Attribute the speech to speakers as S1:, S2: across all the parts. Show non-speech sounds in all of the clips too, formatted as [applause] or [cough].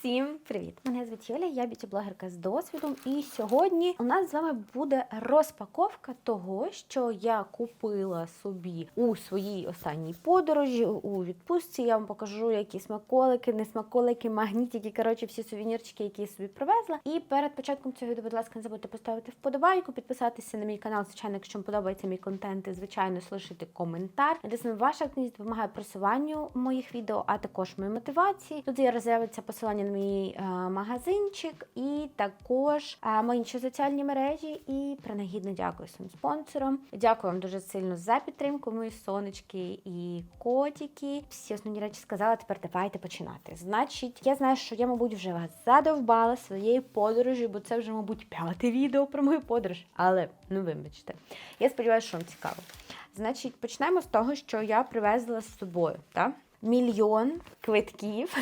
S1: Всім привіт! Мене звуть Юля, я б'юті-блогерка з досвідом. І сьогодні у нас з вами буде розпаковка того, що я купила собі у своїй останній подорожі у відпустці. Я вам покажу, які смаколики, не смаколики, магнітики, коротше, всі сувенірчики, які я собі привезла. І перед початком цього відео, будь ласка, не забудьте поставити вподобайку, підписатися на мій канал, звичайно, якщо вам подобається мій контент, і звичайно, залишити коментар. Надіслано ваша активність допомагає просуванню моїх відео, а також моїй мотивації. Тут є роз'явиться посилання мій е, магазинчик і також е, мої інші соціальні мережі. І принагідно дякую своїм спонсорам. Дякую вам дуже сильно за підтримку, мої сонечки і котики. Всі основні речі сказала. Тепер давайте починати. Значить, я знаю, що я, мабуть, вже вас задовбала своєю подорожі, бо це вже, мабуть, п'яте відео про мою подорож. Але ну вибачте, я сподіваюся, що вам цікаво. Значить, почнемо з того, що я привезла з собою. Так? Мільйон квитків.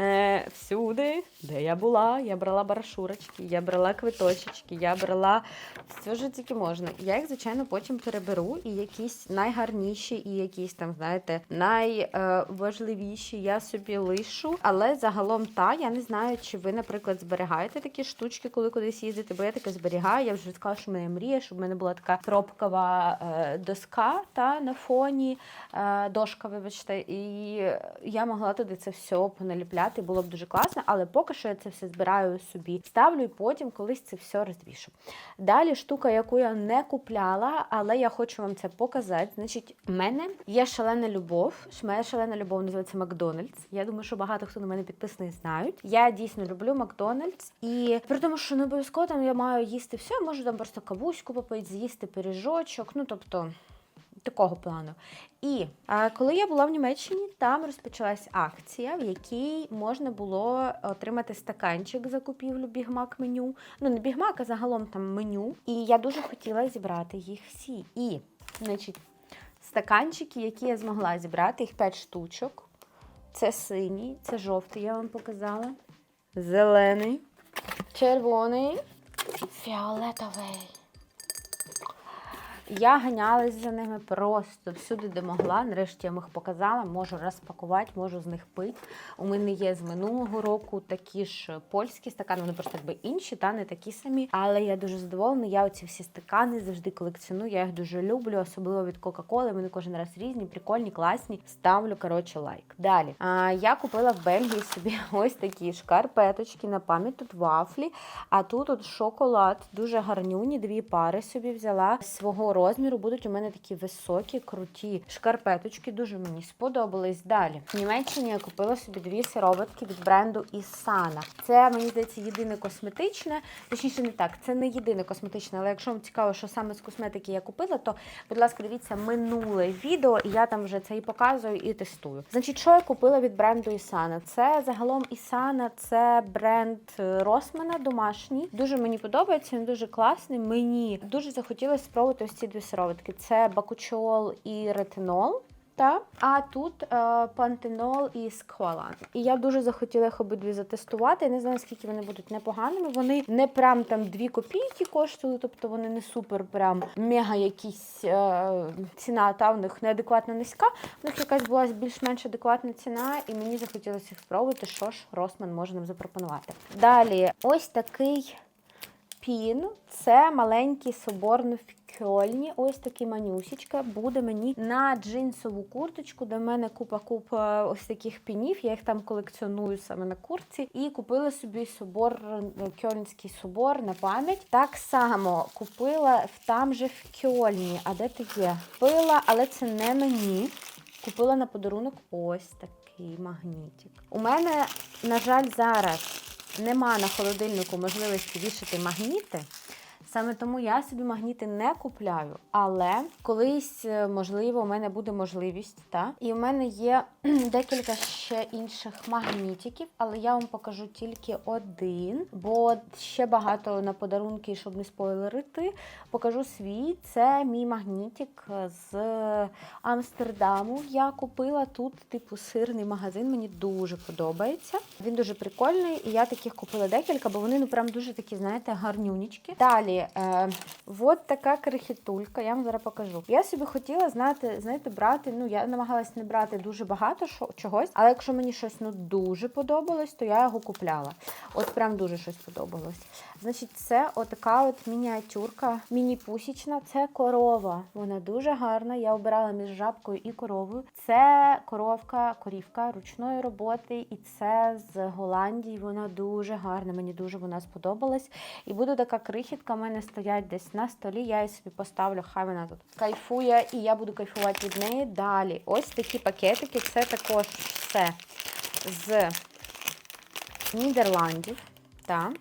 S1: Е, всюди, де я була, я брала барашурочки, я брала квиточечки, я брала все, що тільки можна. Я їх, звичайно, потім переберу, і якісь найгарніші, і якісь там, знаєте, найважливіші я собі лишу. Але загалом та я не знаю, чи ви, наприклад, зберігаєте такі штучки, коли кудись їздите, бо я таке зберігаю. Я вже сказала, що в мене мрія, щоб в мене була така пробкова е, доска та на фоні е, дошка, вибачте, і я могла туди це все поналіпляти, було б дуже класно, але поки що я це все збираю собі, ставлю і потім колись це все розвішу. Далі штука, яку я не купляла, але я хочу вам це показати. Значить, в мене є шалена любов. Моя шалена любов називається Макдональдс. Я думаю, що багато хто на мене підписаний знають. Я дійсно люблю Макдональдс. І при тому, що не обов'язково там я маю їсти все, я можу там просто кавуську попити, з'їсти пиріжочок. Ну тобто. Такого плану. І коли я була в Німеччині, там розпочалась акція, в якій можна було отримати стаканчик за купівлю бігмак меню. Ну, не бігмак, а загалом там меню. І я дуже хотіла зібрати їх всі. І, значить, стаканчики, які я змогла зібрати, їх 5 штучок. Це синій, це жовтий, я вам показала. Зелений, червоний, фіолетовий. Я ганялась за ними просто всюди, де могла. Нарешті я їх показала, можу розпакувати, можу з них пити. У мене є з минулого року такі ж польські стакани, вони просто якби інші, та не такі самі. Але я дуже задоволена. Я оці всі стакани завжди колекціоную. Я їх дуже люблю, особливо від Кока-Коли. Вони кожен раз різні, прикольні, класні. Ставлю коротше лайк. Далі а, я купила в Бельгії собі [laughs] ось такі шкарпеточки на пам'ять тут вафлі. А тут от шоколад, дуже гарнюні, дві пари собі взяла свого розміру. Будуть у мене такі високі, круті шкарпеточки. Дуже мені сподобались. Далі в Німеччині я купила собі дві сироватки від бренду Ісана. Це мені здається єдине косметичне. Точніше, не так, це не єдине косметичне, але якщо вам цікаво, що саме з косметики я купила, то будь ласка, дивіться минуле відео, і я там вже це і показую, і тестую. Значить, що я купила від бренду Ісана? Це загалом Ісана, це бренд Росмана домашній. Дуже мені подобається, він дуже класний. Мені дуже захотілося спробувати ось ці дві сироватки. Це бакучол і ретинол. Та? А тут е, пантенол і сквалан. І я дуже захотіла їх обидві затестувати. Я не знаю, скільки вони будуть непоганими. Вони не прям там 2 копійки коштували, тобто вони не супер прям мега якісь е, ціна та в них неадекватно низька. У них якась була більш-менш адекватна ціна, і мені захотілося їх спробувати, що ж Росман може нам запропонувати. Далі, ось такий пін. Це маленький соборний в Кьольні. Ось такий манюсічка. Буде мені на джинсову курточку. До мене купа-купа ось таких пінів. Я їх там колекціоную саме на куртці. І купила собі собор, Кьольнський собор на пам'ять. Так само купила там же в Кьольні. А де ти є? Купила, але це не мені. Купила на подарунок ось такий магнітик. У мене, на жаль, зараз нема на холодильнику можливості вішати магніти. Саме тому я собі магніти не купляю. Але колись, е, можливо, у мене буде можливість. Та? І в мене є декілька ще інших магнітиків, але я вам покажу тільки один, бо ще багато на подарунки, щоб не спойлерити. Покажу свій. Це мій магнітик з Амстердаму. Я купила тут, типу, сирний магазин. Мені дуже подобається. Він дуже прикольний, і я таких купила декілька, бо вони ну прям дуже такі, знаєте, гарнюнічки. Далі, е, от така крихітулька, я вам зараз покажу. Я собі хотіла знати, знаєте, брати. Ну, я намагалась не брати дуже багато чогось, але якщо якщо мені щось ну дуже подобалось, то я його купляла. От прям дуже щось подобалось. Значить, це отака от мініатюрка, міні-пусічна. Це корова. Вона дуже гарна. Я обирала між жабкою і коровою. Це коровка, корівка ручної роботи, і це з Голландії. Вона дуже гарна. Мені дуже вона сподобалась. І буде така крихітка. в мене стоять десь на столі. Я її собі поставлю. Хай вона тут кайфує, і я буду кайфувати від неї. Далі, ось такі пакетики. Це також все з Нідерландів. Так.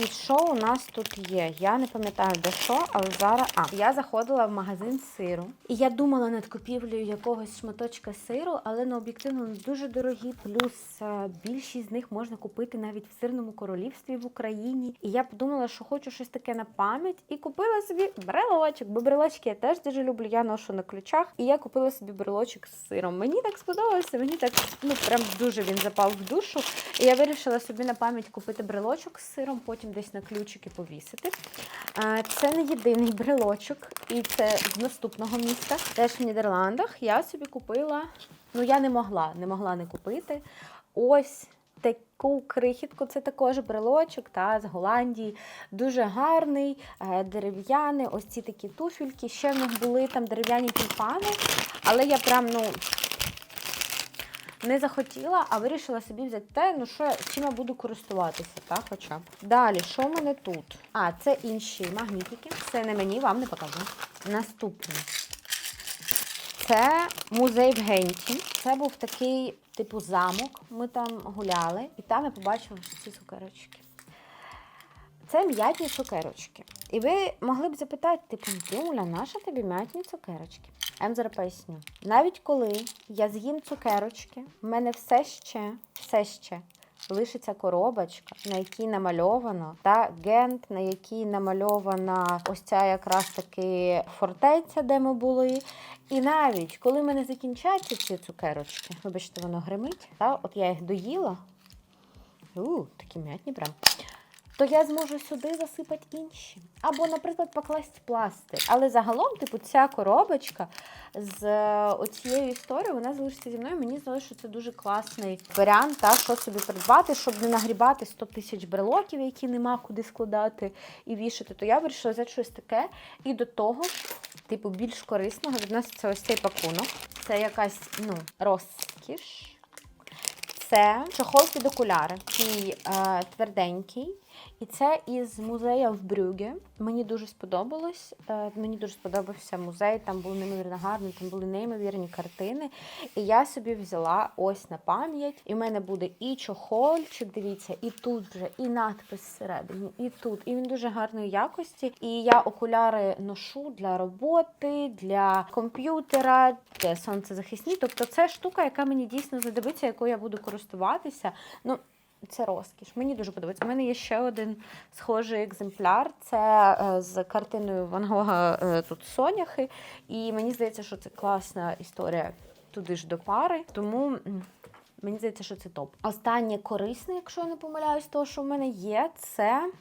S1: І що у нас тут є? Я не пам'ятаю де що, але зараз. А, я заходила в магазин сиру. І я думала над купівлею якогось шматочка сиру, але ну, об'єктивно вони дуже дорогі. Плюс е, більшість з них можна купити навіть в сирному королівстві в Україні. І я подумала, що хочу щось таке на пам'ять, і купила собі брелочок. Бо брелочки я теж дуже люблю. Я ношу на ключах. І я купила собі брелочок з сиром. Мені так сподобалося, мені так ну прям дуже він запав в душу. І я вирішила собі на пам'ять купити брелочок з сиром, потім десь на ключики повісити. Це не єдиний брелочок, і це з наступного міста. Теж в Нідерландах я собі купила. Ну, я не могла, не могла не купити. Ось таку крихітку, це також брелочок та з Голландії. Дуже гарний, е, дерев'яний. Ось ці такі туфельки. Ще в них були там дерев'яні тюльпани, але я прям, ну не захотіла, а вирішила собі взяти те, ну що чим я буду користуватися, так, хоча б. Далі, що в мене тут? А, це інші магнітики. Це не мені, вам не покажу. Наступне. Це музей в Генті. Це був такий, типу, замок. Ми там гуляли, і там я побачила ці цукерочки. Це м'ятні цукерочки. І ви могли б запитати, типу, Юля, наша тобі м'ятні цукерочки? Я зараз поясню. Навіть коли я з'їм цукерочки, в мене все ще, все ще лишиться коробочка, на якій намальовано, та гент, на якій намальована ось ця якраз таки фортеця, де ми були. І навіть коли в мене закінчаться ці цукерочки, вибачте, воно гримить, та, от я їх доїла. У, такі м'ятні прям то я зможу сюди засипати інші. Або, наприклад, покласти пластир. Але загалом, типу, ця коробочка з е, оцією історією, вона залишиться зі мною. Мені здалося, що це дуже класний варіант, та, що собі придбати, щоб не нагрібати 100 тисяч брелоків, які нема куди складати і вішати. То я вирішила взяти щось таке. І до того типу, більш корисного відноситься ось цей пакунок. Це якась ну, розкіш. Це чохол під окуляри, такий е, тверденький. І це із музею в Брюге. Мені дуже сподобалось. Е, мені дуже сподобався музей, там був неймовірно гарний, там були неймовірні картини. І я собі взяла ось на пам'ять. І в мене буде і чохольчик, дивіться, і тут вже, і надпис всередині, і тут. І він дуже гарної якості. І я окуляри ношу для роботи, для комп'ютера, для сонцезахисні. Тобто це штука, яка мені дійсно задивиться, якою я буду користуватися. Ну, це розкіш. Мені дуже подобається. У мене є ще один схожий екземпляр. Це е, з картиною Ван Гога е, тут Соняхи. І мені здається, що це класна історія туди ж до пари. Тому мені здається, що це топ. Останнє корисне, якщо я не помиляюсь, того, що в мене є, це.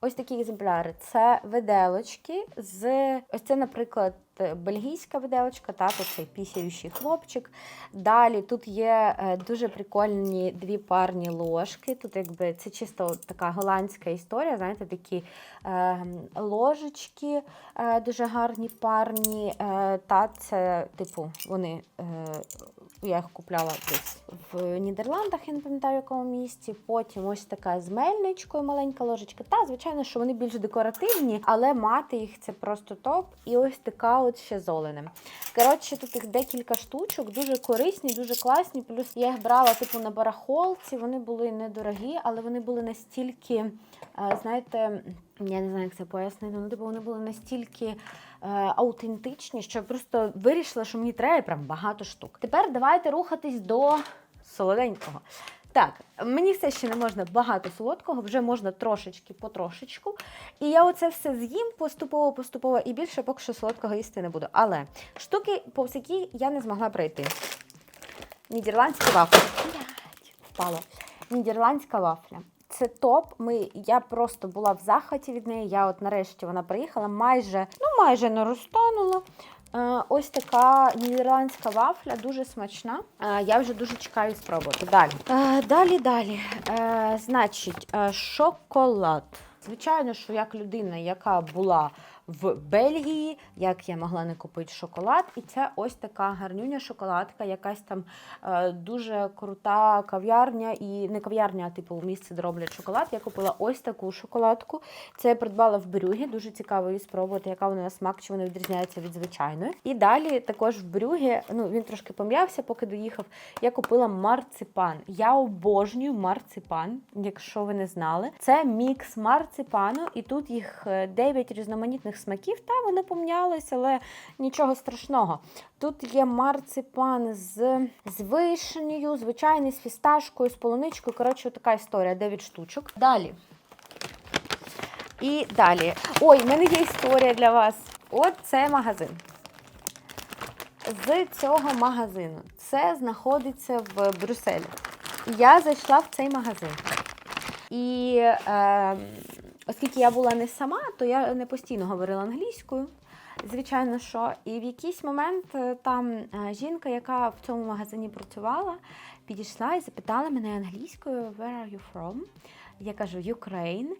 S1: Ось такі екземпляри. Це виделочки з ось це, наприклад, бельгійська виделочка, та цей пісяючий хлопчик. Далі тут є е, дуже прикольні дві парні ложки. Тут якби це чисто така голландська історія. Знаєте, такі е, ложечки е, дуже гарні парні. Е, та це, типу, вони. Е, я їх купляла десь в Нідерландах, я не пам'ятаю, в якому місці. Потім ось така з мельничкою, маленька ложечка. Та, звичайно, що вони більш декоративні, але мати їх це просто топ. І ось така от ще з. Коротше, тут їх декілька штучок, дуже корисні, дуже класні. Плюс я їх брала типу на барахолці. Вони були недорогі, але вони були настільки, е, знаєте, я не знаю, як це пояснити. Ну, типу, вони були настільки е, аутентичні, що я просто вирішила, що мені треба прям багато штук. Тепер давайте рухатись до солоденького. Так, мені все ще не можна багато солодкого, вже можна трошечки потрошечку. І я оце все з'їм поступово-поступово і більше поки що солодкого їсти не буду. Але штуки, повз які я не змогла пройти. Нідерландська вафля. Блядь, Впало. Нідерландська вафля. Це топ. Ми, я просто була в захваті від неї. Я от нарешті вона приїхала, майже, ну майже не розтанула. Е, Ось така нідерландська вафля, дуже смачна. Е, Я вже дуже чекаю спробувати. Далі. Е, Далі, далі. Значить, шоколад. Звичайно, що як людина, яка була в Бельгії, як я могла не купити шоколад, і це ось така гарнюня шоколадка, якась там е, дуже крута кав'ярня, і не кав'ярня, а типу місце, де роблять шоколад. Я купила ось таку шоколадку. Це я придбала в Брюгі. Дуже цікаво її спробувати, яка вона на смак, чи вона відрізняється від звичайної. І далі також в Брюгі, ну він трошки пом'явся, поки доїхав. Я купила марципан. Я обожнюю марципан, якщо ви не знали. Це мікс марципану, і тут їх 9 різноманітних смаків. Та воно помнялось, але нічого страшного. Тут є марципан з, з вишнею, звичайний з фісташкою, з полуничкою. Коротше, така історія, 9 штучок. Далі. І далі. Ой, в мене є історія для вас. От це магазин. З цього магазину. Це знаходиться в Брюсселі. Я зайшла в цей магазин. І е, оскільки я була не сама, то я не постійно говорила англійською. Звичайно, що. І в якийсь момент е, там е, жінка, яка в цьому магазині працювала, підійшла і запитала мене англійською Where are you from? Я кажу Ukraine.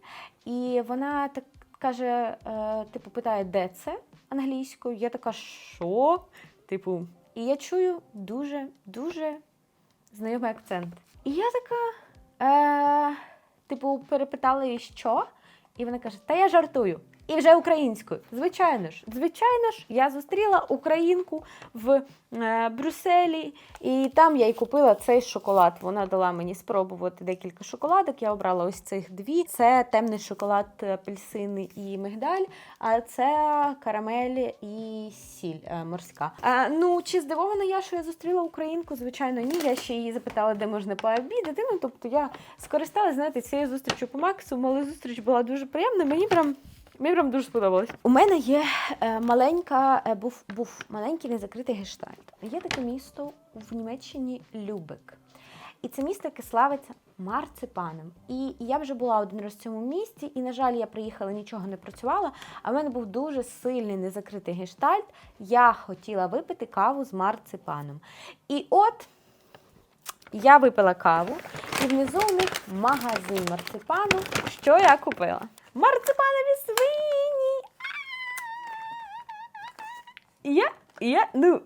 S1: І вона так каже, е, типу, питає, де це англійською. Я така, що? Типу, і я чую дуже, дуже знайомий акцент. І я така, е, типу, перепитала її, що? І вона каже: Та я жартую. І вже українською. Звичайно ж, звичайно ж, я зустріла українку в е, Брюсселі, і там я й купила цей шоколад. Вона дала мені спробувати декілька шоколадок. Я обрала ось цих дві. Це темний шоколад, апельсини і мигдаль, а це карамель і сіль е, морська. Е, ну, чи здивована я, що я зустріла українку? Звичайно, ні. Я ще її запитала, де можна пообідати. Ну, тобто я скористалася, знаєте, цією зустрічю по максимуму, але зустріч була дуже приємна. Мені прям. Мені прям дуже сподобалось. У мене є е, маленька, е, був, був маленький незакритий гештальт. Є таке місто в Німеччині Любек. І це місто, яке славиться марципаном. І я вже була один раз в цьому місті, і, на жаль, я приїхала, нічого не працювала. А в мене був дуже сильний незакритий гештальт. Я хотіла випити каву з марципаном. І от я випила каву, і внизу у них магазин марципану. Що я купила? Марципанові свині. Я, я, ну,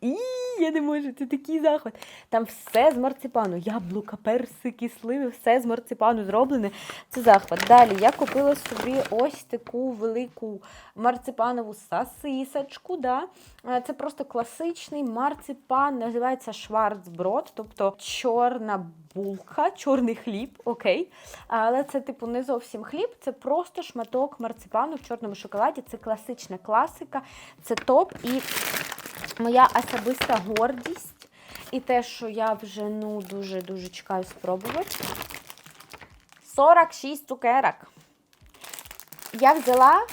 S1: і, я не можу, це такий захват. Там все з марципану. Яблука, персики, сливи, все з марципану зроблене. Це захват. Далі я купила собі ось таку велику марципанову сосисочку. Да? Е, Це просто класичний марципан, називається шварцброд, тобто чорна булка, чорний хліб, окей. Але це, типу, не зовсім хліб, це просто шматок марципану в чорному шоколаді. Це класична класика, це топ. І моя особиста гордість. І те, що я вже ну дуже-дуже чекаю спробувати. 46 цукерок. Я взяла.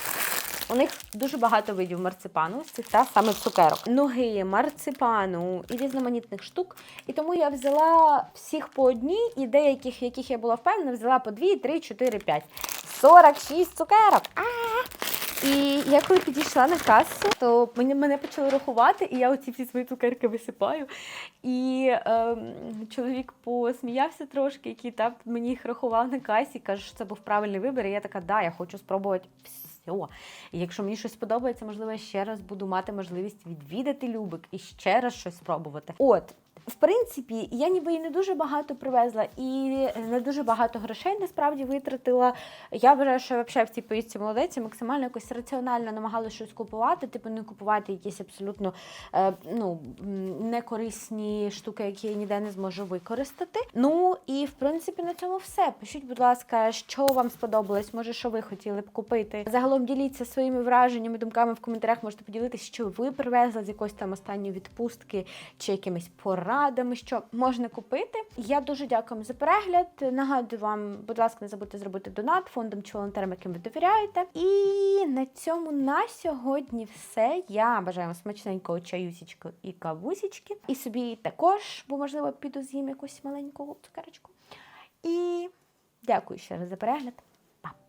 S1: У них дуже багато видів марципану, з цих та саме цукерок. Ноги, марципану і різноманітних штук. І тому я взяла всіх по одній, і деяких, яких я була впевнена, взяла по 2, 3, 4, 5. 46 цукерок! А! І я коли підійшла на касу, то мені мене почали рахувати, і я оці всі свої цукерки висипаю. І ем, чоловік посміявся трошки, який там мені їх рахував на касі, каже, що це був правильний вибір. І я така, да, я хочу спробувати все. І якщо мені щось сподобається, можливо, я ще раз буду мати можливість відвідати Любик і ще раз щось спробувати. От. В принципі, я ніби і не дуже багато привезла, і не дуже багато грошей насправді витратила. Я вважаю, що взагалі в цій поїздці молодець, максимально якось раціонально намагалася щось купувати, типу не купувати якісь абсолютно е, ну, некорисні штуки, які я ніде не зможу використати. Ну і в принципі на цьому все. Пишіть, будь ласка, що вам сподобалось, може, що ви хотіли б купити. Загалом діліться своїми враженнями, думками в коментарях. Можете поділитися, що ви привезли з якоїсь там останньої відпустки чи якимись порадами, що можна купити. Я дуже дякую за перегляд. Нагадую вам, будь ласка, не забудьте зробити донат фондам чи волонтерам, яким ви довіряєте. І на цьому на сьогодні все. Я бажаю вам смачненького чаюсічку і кавусічки. І собі також, бо можливо піду з'їм якусь маленьку цукерочку. І дякую ще раз за перегляд. Па-па!